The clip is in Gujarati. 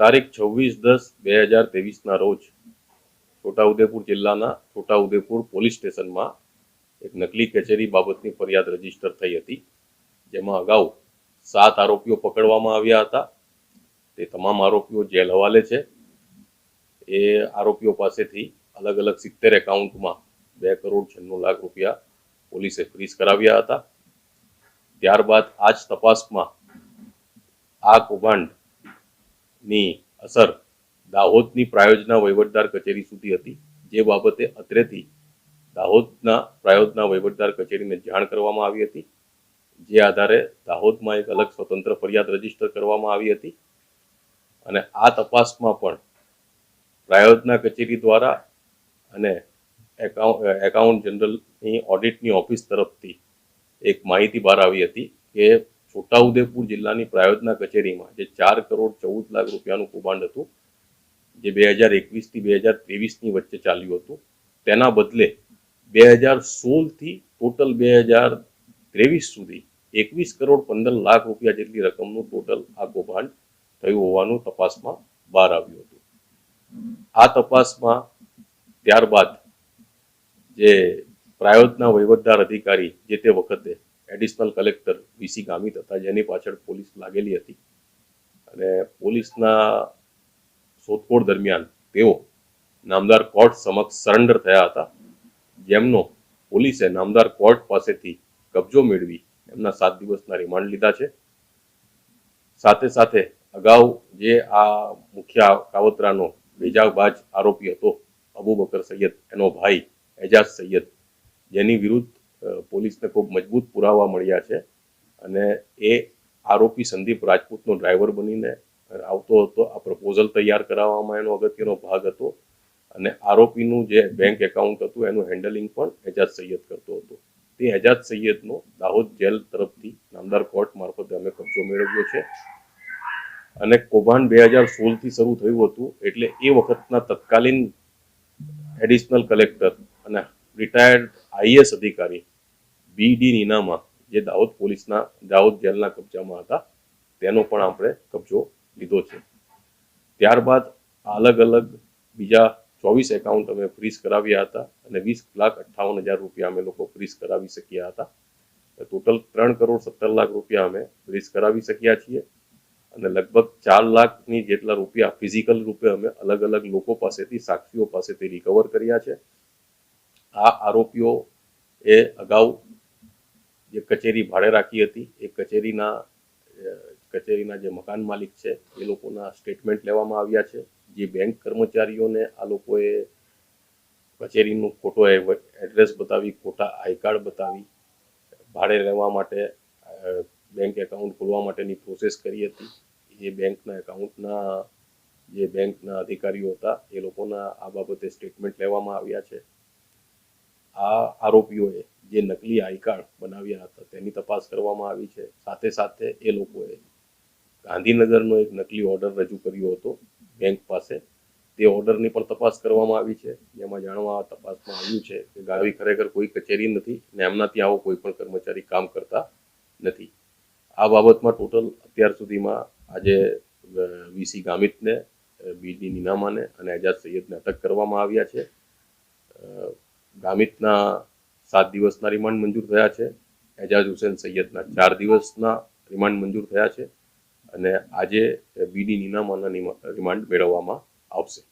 તારીખ છવ્વીસ દસ બે હજાર ત્રેવીસના રોજ છોટાઉદેપુર જિલ્લાના છોટાઉદેપુર પોલીસ સ્ટેશનમાં એક નકલી કચેરી બાબતની ફરિયાદ રજિસ્ટર થઈ હતી. જેમાં અગાઉ સાત આરોપીઓ પકડવામાં આવ્યા હતા. તે તમામ આરોપીઓ જેલ હવાલે છે. એ આરોપીઓ પાસેથી અલગ અલગ સિત્તેર એકાઉન્ટમાં બે કરોડ છન્નું લાખ રૂપિયા પોલીસે ફ્રીઝ કરાવ્યા હતા. ત્યારબાદ આ જ તપાસમાં આ કૌભાંડની અસર દાહોદની પ્રાયોજના વહીવટદાર કચેરી સુધી હતી. જે બાબતે અત્રેથી દાહોદના પ્રાયોજના વહીવટદાર કચેરીને જાણ કરવામાં આવી હતી. જે આધારે દાહોદમાં એક અલગ સ્વતંત્ર ફરિયાદ રજિસ્ટર કરવામાં આવી હતી. અને આ તપાસમાં પણ પ્રાયોજના કચેરી દ્વારા અને એકાઉન્ટ એકાઉન્ટ જનરલની ઓડિટની ઓફિસ તરફથી એક માહિતી બહાર આવી હતી કે છોટાઉદેપુર જિલ્લાની પ્રાયોજના કચેરીમાં જે ચાર કરોડ ચૌદ લાખ રૂપિયાનું કૌભાંડ હતું, જે બે હજાર એકવીસથી બે હજાર ત્રેવીસની વચ્ચે ચાલ્યું હતું, તેના બદલે બે હજાર સોળથી ટોટલ બે હજાર ત્રેવીસ સુધી એકવીસ કરોડ પંદર લાખ રૂપિયા જેટલી રકમનું ટોટલ આ કૌભાંડ થયું હોવાનું તપાસમાં બહાર આવ્યું હતું. આ તપાસમાં ત્યારબાદ જે પ્રાયોજના વહીવટદાર અધિકારી જે તે વખતે એડિશનલ કલેક્ટર વીસી ગામિત હતા, જેની પાછળ પોલીસ લાગેલી હતી. અને પોલીસના શોધખોળ દરમિયાન તેઓ નામદાર કોર્ટ સમક્ષ સરેન્ડર થયા હતા. જેમનો પોલીસે નામદાર કોર્ટ પાસેથી કબજો મેળવી એમના સાત દિવસના રિમાન્ડ લીધા છે. સાથે સાથે અગાઉ જે આ મુખ્ય કાવતરાનો બેજાબાજ આરોપી હતો અબુબકર સૈયદ, એનો ભાઈ એજાજ સૈયદ, જેની વિરુદ્ધ પોલીસને ખૂબ મજબૂત પુરાવા મળ્યા છે અને એ આરોપી સંદીપ રાજપૂતનો ડ્રાઈવર બનીને આવતો હતો. આ પ્રપોઝલ તૈયાર કરાવવામાં એનો અગત્યનો ભાગ હતો અને આરોપીનું જે બેંક એકાઉન્ટ હતું એનું હેન્ડલિંગ પણ એજાજ સૈયદ કરતો હતો. તે એજાજ સૈયદનો દાહોદ જેલ તરફથી નામદાર કોર્ટ મારફતે અમે કબજો મેળવ્યો છે અને કૌભાંડ બે હજાર સોળથી શરૂ થયું હતું એટલે એ વખતના તત્કાલીન એડિશનલ કલેક્ટર અને રિટાયર્ડ આઈએસ અધિકારી બી ડી નીનામા જે દાહોદ પોલીસના, દાહોદ જેલના કબજામાં હતા, તેનો પણ આપણે કબજો લીધો છે. ત્યારબાદ અલગ અલગ બીજા ચોવીસ એકાઉન્ટ અમે ફ્રીઝ કરાવ્યા હતા અને વીસ લાખ અઠ્ઠાવન હજાર રૂપિયા અમે લોકો ફ્રીઝ કરાવી શક્યા હતા. ટોટલ ત્રણ કરોડ સત્તર લાખ રૂપિયા અમે ફ્રીઝ કરાવી શક્યા છીએ અને લગભગ ચાર લાખની જેટલા રૂપિયા ફિઝિકલ રૂપે અમે અલગ અલગ લોકો પાસેથી, સાક્ષીઓ પાસેથી રિકવર કર્યા છે. આ આરોપીઓ એ અગાઉ જે કચેરી ભાડે રાખી હતી, એ કચેરીના કચેરીના જે મકાન માલિક છે, એ લોકોના સ્ટેટમેન્ટ લેવામાં આવ્યા છે. જે બેંક કર્મચારીઓને આ લોકોએ કચેરીનું ખોટો એડ્રેસ બતાવી, ખોટા આઈ કાર્ડ બતાવી, ભાડે રહેવા માટે બેંક એકાઉન્ટ ખોલવા માટેની પ્રોસેસ કરી હતી. એ બેંકના એકાઉન્ટના, જે બેંકના અધિકારીઓ હતા, એ લોકોના આ બાબતે સ્ટેટમેન્ટ લેવામાં આવ્યા છે. આ આરોપીઓએ જે નકલી આઈ કાર્ડ બનાવ્યા હતા, તેની તપાસ કરવામાં આવી છે. સાથે સાથે એ લોકોએ ગાંધીનગરનો એક નકલી ઓર્ડર રજૂ કર્યો હતો બેંક પાસે. તે ઓર્ડરની પણ તપાસ કરવામાં આવી છે. જેમાં જાણવા તપાસમાં આવ્યું છે કે ગાવી ખરેખર કોઈ કચેરી નથી ને એમના ત્યાં આવો કોઈ પણ કર્મચારી કામ કરતા નથી. આ બાબતમાં ટોટલ અત્યાર સુધીમાં આજે વીસી ગામિતને બીડી નીનામાને અને એજાજ સૈયદને અટક કરવામાં આવ્યા છે. ગામિતના સાત દિવસના રિમાન્ડ મંજૂર થયા છે. એજાજ હુસેન સૈયદના ચાર દિવસના રિમાન્ડ મંજૂર થયા છે અને આજે બીડી નીનામાના રિમાન્ડ મેળવવામાં આવશે.